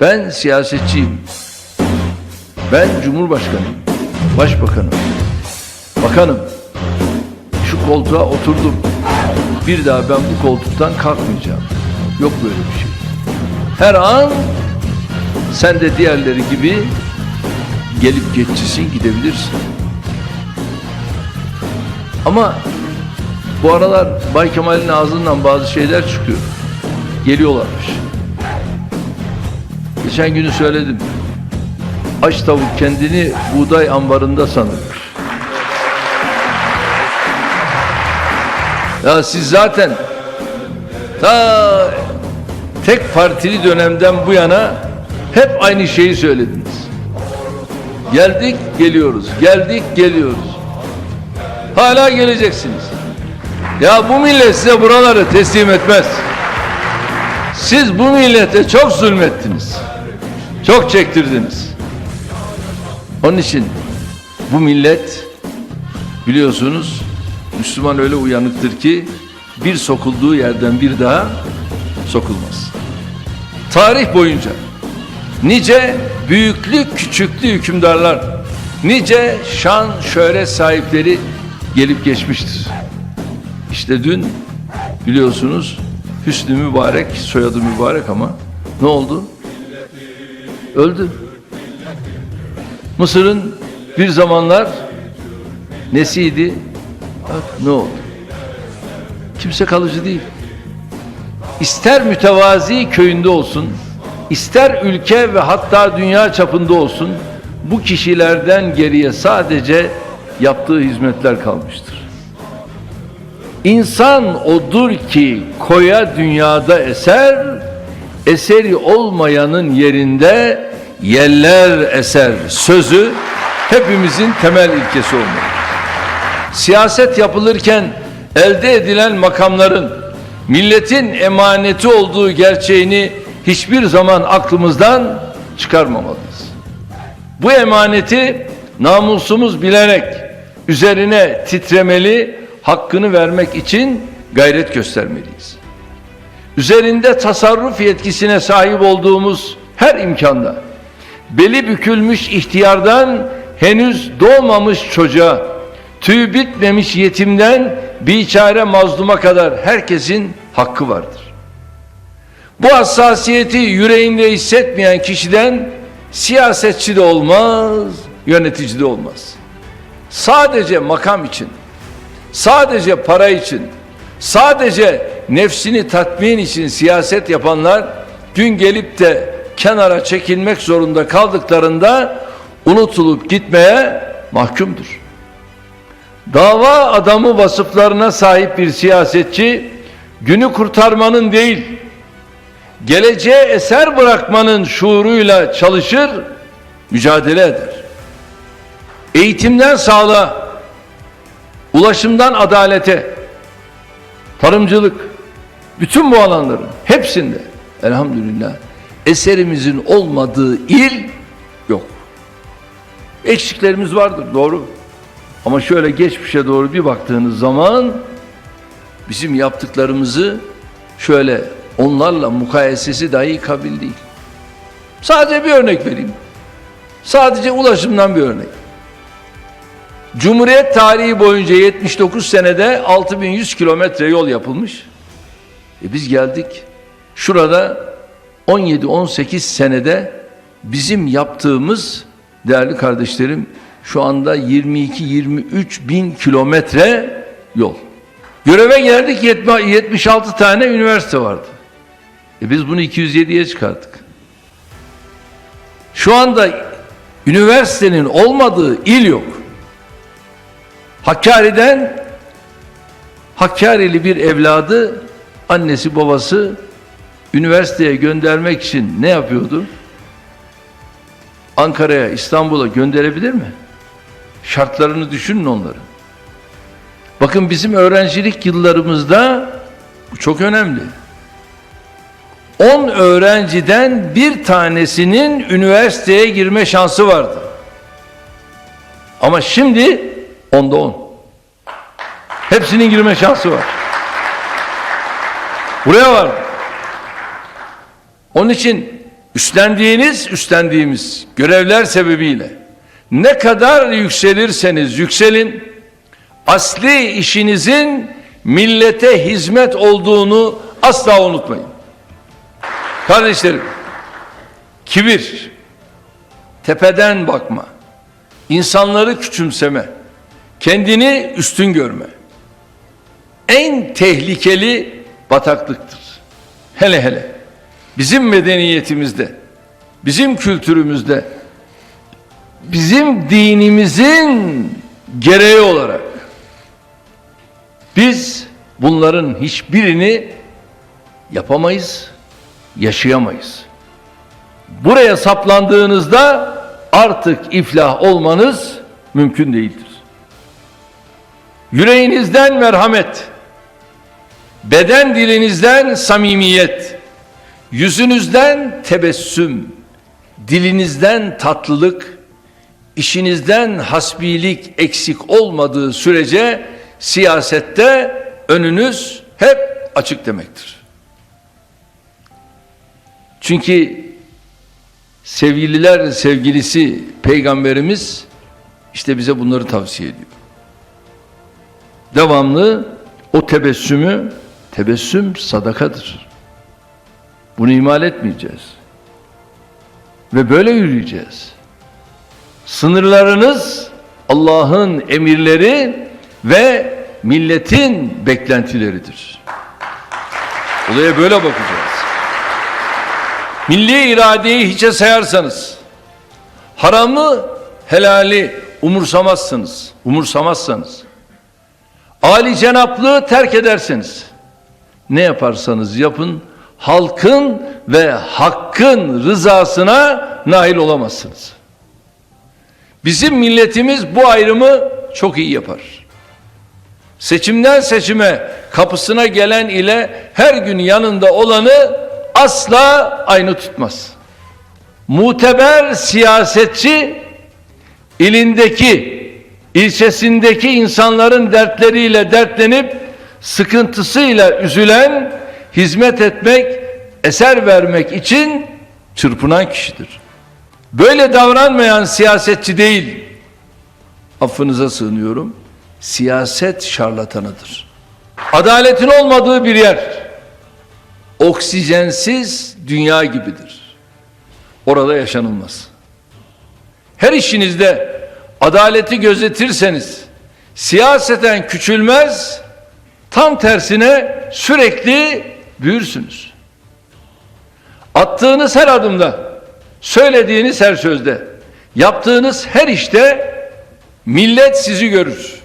Ben siyasetçiyim. Ben cumhurbaşkanıyım. Başbakanım. Bakanım. Şu koltuğa oturdum. Bir daha ben bu koltuktan kalkmayacağım. Yok böyle bir şey. Her an sen de diğerleri gibi gelip geçicisin gidebilirsin. Ama bu aralar Bay Kemal'in ağzından bazı şeyler çıkıyor. Geliyorlarmış. Geçen günü söyledim. Aç tavuk kendini buğday ambarında sanırmış. Ya siz zaten ta tek partili dönemden bu yana hep aynı şeyi söylediniz. Geldik geliyoruz. Geldik geliyoruz. Hala geleceksiniz. Ya bu millet size buraları teslim etmez. Siz bu millete çok zulmettiniz. Çok çektirdiniz. Onun için bu millet biliyorsunuz Müslüman öyle uyanıktır ki bir sokulduğu yerden bir daha sokulmaz. Tarih boyunca nice büyüklük küçüklü hükümdarlar, nice şan şöhret sahipleri gelip geçmiştir. İşte dün biliyorsunuz Hüsnü Mübarek, soyadı mübarek ama ne oldu? Öldü. Mısır'ın bir zamanlar nesiydi? Bak ne oldu? Kimse kalıcı değil. İster mütevazi köyünde olsun, ister ülke ve hatta dünya çapında olsun, bu kişilerden geriye sadece yaptığı hizmetler kalmıştır. İnsan odur ki koya dünyada eser, eseri olmayanın yerinde yeller eser sözü hepimizin temel ilkesi olmalı. Siyaset yapılırken elde edilen makamların milletin emaneti olduğu gerçeğini hiçbir zaman aklımızdan çıkarmamalıyız. Bu emaneti namusumuz bilerek üzerine titremeli, hakkını vermek için gayret göstermeliyiz. Üzerinde tasarruf yetkisine sahip olduğumuz her imkanda beli bükülmüş ihtiyardan henüz doğmamış çocuğa, tüy bitmemiş yetimden biçare mazluma kadar herkesin hakkı vardır. Bu hassasiyeti yüreğinde hissetmeyen kişiden siyasetçi de olmaz, yönetici de olmaz. Sadece makam için, sadece para için, sadece nefsini tatmin için siyaset yapanlar gün gelip de kenara çekilmek zorunda kaldıklarında unutulup gitmeye mahkumdur. Dava adamı vasıflarına sahip bir siyasetçi günü kurtarmanın değil, geleceğe eser bırakmanın şuuruyla çalışır, mücadele eder. Eğitimden sağlığa, ulaşımdan adalete, tarımcılık, bütün bu alanların hepsinde elhamdülillah eserimizin olmadığı il yok. Eksiklerimiz vardır doğru. Ama şöyle geçmişe doğru bir baktığınız zaman bizim yaptıklarımızı şöyle onlarla mukayesesi dahi kabil değil. Sadece bir örnek vereyim. Sadece ulaşımdan bir örnek. Cumhuriyet tarihi boyunca 79 senede 6100 kilometre yol yapılmış. E biz geldik. Şurada 17-18 senede bizim yaptığımız değerli kardeşlerim şu anda 22-23 bin kilometre yol. Göreve geldik 76 tane üniversite vardı. E biz bunu 207'ye çıkarttık. Şu anda üniversitenin olmadığı il yok. Hakkari'den Hakkari'li bir evladı annesi babası üniversiteye göndermek için ne yapıyordu? Ankara'ya, İstanbul'a gönderebilir mi? Şartlarını düşünün onları. Bakın bizim öğrencilik yıllarımızda bu çok önemli. 10 öğrenciden bir tanesinin üniversiteye girme şansı vardı. Ama şimdi onda 10. Hepsinin girme şansı var. Buraya var. Onun için üstlendiğiniz, üstlendiğimiz görevler sebebiyle ne kadar yükselirseniz yükselin, asli işinizin millete hizmet olduğunu asla unutmayın. Kardeşlerim, kibir, tepeden bakma, insanları küçümseme, kendini üstün görme en tehlikeli bataklıktır. Hele hele bizim medeniyetimizde, bizim kültürümüzde, bizim dinimizin gereği olarak biz bunların hiçbirini yapamayız, yaşayamayız. Buraya saplandığınızda artık iflah olmanız mümkün değildir. Yüreğinizden merhamet, beden dilinizden samimiyet, yüzünüzden tebessüm, dilinizden tatlılık, işinizden hasbilik eksik olmadığı sürece siyasette önünüz hep açık demektir. Çünkü sevgililer sevgilisi peygamberimiz işte bize bunları tavsiye ediyor. Devamlı o tebessümü, tebessüm sadakadır. Bunu imal etmeyeceğiz. Ve böyle yürüyeceğiz. Sınırlarınız Allah'ın emirleri ve milletin beklentileridir. Olaya böyle bakacağız. Milli iradeyi hiçe sayarsanız, haramı, helali umursamazsınız, umursamazsanız, Ali cenaplığı terk ederseniz, ne yaparsanız yapın, halkın ve hakkın rızasına nail olamazsınız. Bizim milletimiz bu ayrımı çok iyi yapar. Seçimden seçime kapısına gelen ile her gün yanında olanı asla aynı tutmaz. Muteber siyasetçi ilindeki, ilçesindeki insanların dertleriyle dertlenip sıkıntısıyla üzülen, hizmet etmek, eser vermek için çırpınan kişidir. Böyle davranmayan siyasetçi değil, affınıza sığınıyorum, siyaset şarlatanıdır. Adaletin olmadığı bir yer, oksijensiz dünya gibidir. Orada yaşanılmaz. Her işinizde adaleti gözetirseniz siyaseten küçülmez, tam tersine sürekli büyürsünüz. Attığınız her adımda, söylediğiniz her sözde, yaptığınız her işte millet sizi görür.